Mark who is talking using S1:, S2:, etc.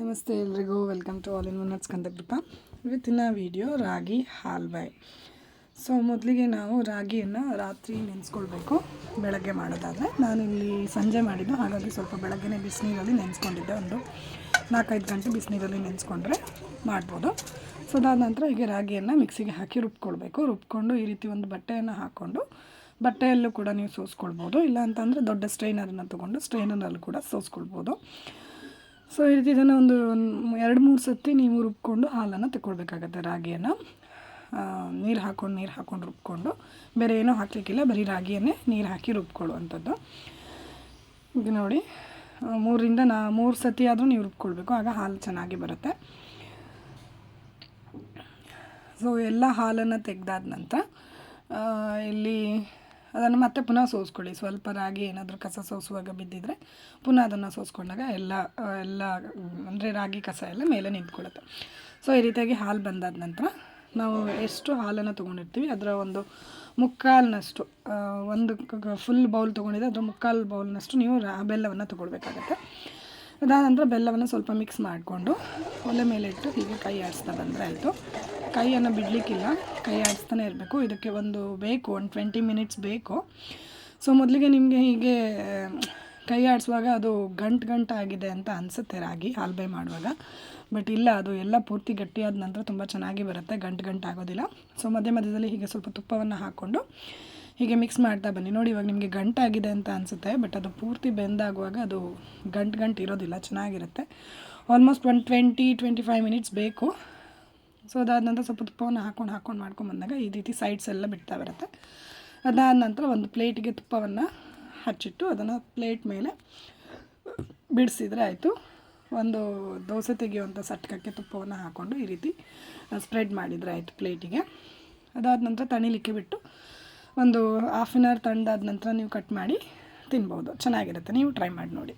S1: ನಮಸ್ತೆ ಎಲ್ರಿಗೂ. Welcome to all in one nuts Kandakrupa ಇವತ್ತಿನ ವಿಡಿಯೋ ರಾಗಿ ಹಾಲ್ಬಾಯ್ ಸೊ ಮೊದಲಿಗೆ ನಾವು ರಾಗಿಯನ್ನು ರಾತ್ರಿ ನೆನೆಸ್ಕೊಳ್ಬೇಕು. ಬೆಳಗ್ಗೆ ಮಾಡೋದಾದರೆ ನಾನು ಇಲ್ಲಿ ಸಂಜೆ ಮಾಡಿದ್ದು. ಹಾಗಾಗಿ ಸ್ವಲ್ಪ ಬೆಳಗ್ಗೆ ಬಿಸಿನೀರಲ್ಲಿ ನೆನೆಸ್ಕೊಂಡಿದ್ದೆ ಒಂದು ನಾಲ್ಕೈದು ಗಂಟೆ ಬಿಸಿನೀರಲ್ಲಿ ನೆನೆಸ್ಕೊಂಡ್ರೆ ಮಾಡ್ಬೋದು. ಸೊ ಅದಾದ ನಂತರ ಹೀಗೆ ರಾಗಿಯನ್ನು ಮಿಕ್ಸಿಗೆ ಹಾಕಿ ರುಬ್ಕೊಳ್ಬೇಕು. ರುಬ್ಕೊಂಡು ಈ ರೀತಿ ಒಂದು ಬಟ್ಟೆಯನ್ನು ಹಾಕ್ಕೊಂಡು ಬಟ್ಟೆಯಲ್ಲೂ ಕೂಡ ನೀವು ಸೋಸ್ಕೊಳ್ಬೋದು. ಇಲ್ಲ ಅಂತಂದರೆ ದೊಡ್ಡ ಸ್ಟ್ರೈನರನ್ನು ತೊಗೊಂಡು ಸ್ಟ್ರೈನರಲ್ಲಿ ಕೂಡ ಸೋಸ್ಕೊಳ್ಬೋದು. ಸೊ ಈ ರೀತಿ ಇದನ್ನು ಒಂದು ಎರಡು ಮೂರು ಸತಿ ನೀವು ರುಬ್ಕೊಂಡು ಹಾಲನ್ನು ತಗೊಳ್ಬೇಕಾಗತ್ತೆ ರಾಗಿಯನ್ನು. ನೀರು ಹಾಕ್ಕೊಂಡು ನೀರು ಹಾಕ್ಕೊಂಡು ರುಬ್ಕೊಂಡು. ಬೇರೆ ಏನೂ ಹಾಕಲಿಕ್ಕಿಲ್ಲ, ಬರೀ ರಾಗಿಯನ್ನೇ ನೀರು ಹಾಕಿ ರುಬ್ಕೊಳ್ಳುವಂಥದ್ದು. ಈಗ ನೋಡಿ ಮೂರಿಂದ ನಾ, ಮೂರು ಸತಿ ಆದರೂ ನೀವು ರುಬ್ಕೊಳ್ಬೇಕು, ಆಗ ಹಾಲು ಚೆನ್ನಾಗಿ ಬರುತ್ತೆ. ಸೊ ಎಲ್ಲ ಹಾಲನ್ನು ತೆಗೆದಾದ ನಂತರ ಇಲ್ಲಿ ಅದನ್ನು ಮತ್ತೆ ಪುನಃ ಸೋಸ್ಕೊಳ್ಳಿ. ಸ್ವಲ್ಪ ರಾಗಿ ಏನಾದರೂ ಕಸ ಸೋಸುವಾಗ ಬಿದ್ದಿದ್ರೆ ಪುನಃ ಅದನ್ನು ಸೋಸ್ಕೊಂಡಾಗ ಎಲ್ಲ ಎಲ್ಲ, ಅಂದರೆ ರಾಗಿ ಕಸ ಎಲ್ಲ ಮೇಲೆ ನಿಂತ್ಕೊಳ್ಳುತ್ತೆ. ಸೊ ಈ ರೀತಿಯಾಗಿ ಹಾಲು ಬಂದಾದ ನಂತರ ನಾವು ಎಷ್ಟು ಹಾಲನ್ನು ತೊಗೊಂಡಿರ್ತೀವಿ, ಅದರ ಒಂದು ಮುಕ್ಕಾಲಿನಷ್ಟು ಒಂದು ಫುಲ್ ಬೌಲ್ ತೊಗೊಂಡಿದ್ದೆ ಅದರ ಮುಕ್ಕಾಲು ಬೌಲ್ನಷ್ಟು ನೀವು ಬೆಲ್ಲವನ್ನು ತೊಗೊಳ್ಬೇಕಾಗತ್ತೆ. ಅದಾದ ನಂತರ ಬೆಲ್ಲವನ್ನು ಸ್ವಲ್ಪ ಮಿಕ್ಸ್ ಮಾಡಿಕೊಂಡು ಒಲೆ ಮೇಲೆ ಇಟ್ಟು ಹೀಗೆ ಕೈ ಆಡಿಸ್ತಾ ಬಂದರೆ ಆಯಿತು. ಕೈಯನ್ನು ಬಿಡಲಿಕ್ಕಿಲ್ಲ. ಕೈ ಆಡಿಸ್ತಾನೆ ಇರಬೇಕು. ಇದಕ್ಕೆ ಒಂದು ಬೇಕು, ಒಂದು ಟ್ವೆಂಟಿ ಮಿನಿಟ್ಸ್ ಬೇಕು. ಸೊ ಮೊದಲಿಗೆ ನಿಮಗೆ ಹೀಗೆ, ಕೈ ಆಡಿಸುವಾಗ ಅದು ಗಂಟು ಗಂಟು ಆಗಿದೆ ಅಂತ ಅನಿಸುತ್ತೆ ರಾಗಿ ಹಾಲ್ಬೈ ಮಾಡುವಾಗ. ಬಟ್ ಇಲ್ಲ, ಅದು ಎಲ್ಲ ಪೂರ್ತಿ ಗಟ್ಟಿಯಾದ ನಂತರ ತುಂಬ ಚೆನ್ನಾಗಿ ಬರುತ್ತೆ, ಗಂಟು ಗಂಟು ಆಗೋದಿಲ್ಲ. ಸೊ ಮಧ್ಯ ಮಧ್ಯದಲ್ಲಿ ಹೀಗೆ ಸ್ವಲ್ಪ ತುಪ್ಪವನ್ನು ಹಾಕ್ಕೊಂಡು ಹೀಗೆ ಮಿಕ್ಸ್ ಮಾಡ್ತಾ ಬನ್ನಿ. ನೋಡಿ, ಇವಾಗ ನಿಮಗೆ ಗಂಟಾಗಿದೆ ಅಂತ ಅನಿಸುತ್ತೆ ಬಟ್ ಅದು ಪೂರ್ತಿ ಬೆಂದಾಗುವಾಗ ಅದು ಗಂಟು ಗಂಟು ಇರೋದಿಲ್ಲ, ಚೆನ್ನಾಗಿರುತ್ತೆ. Almost one twenty twenty five minutes ಬೇಕು. ಸೊ ಅದಾದ ನಂತರ ಸ್ವಲ್ಪ ತುಪ್ಪವನ್ನು ಹಾಕ್ಕೊಂಡು ಹಾಕ್ಕೊಂಡು ಮಾಡ್ಕೊಂಡು ಬಂದಾಗ ಈ ರೀತಿ ಸೈಡ್ಸ್ ಎಲ್ಲ ಬಿಡ್ತಾ ಬರುತ್ತೆ. ಅದಾದ ನಂತರ ಒಂದು ಪ್ಲೇಟಿಗೆ ತುಪ್ಪವನ್ನು ಹಚ್ಚಿಟ್ಟು ಅದನ್ನು ಪ್ಲೇಟ್ ಮೇಲೆ ಬಿಡಿಸಿದ್ರೆ ಆಯಿತು. ಒಂದು ದೋಸೆ ತೆಗೆಯುವಂಥ ಸಟ್ಕಕ್ಕೆ ತುಪ್ಪವನ್ನು ಹಾಕ್ಕೊಂಡು ಈ ರೀತಿ ಸ್ಪ್ರೆಡ್ ಮಾಡಿದರೆ ಆಯಿತು ಪ್ಲೇಟಿಗೆ ಅದಾದ ನಂತರ ತಣಿಲಿಕ್ಕೆ ಬಿಟ್ಟು ಒಂದು ಹಾಫ್ ಆನ್ ಅವರ್ ತಣ್ಣದಾದ ನಂತರ ನೀವು ಕಟ್ ಮಾಡಿ ತಿನ್ಬೋದು. ಚೆನ್ನಾಗಿರುತ್ತೆ. ನೀವು ಟ್ರೈ ಮಾಡಿ ನೋಡಿ.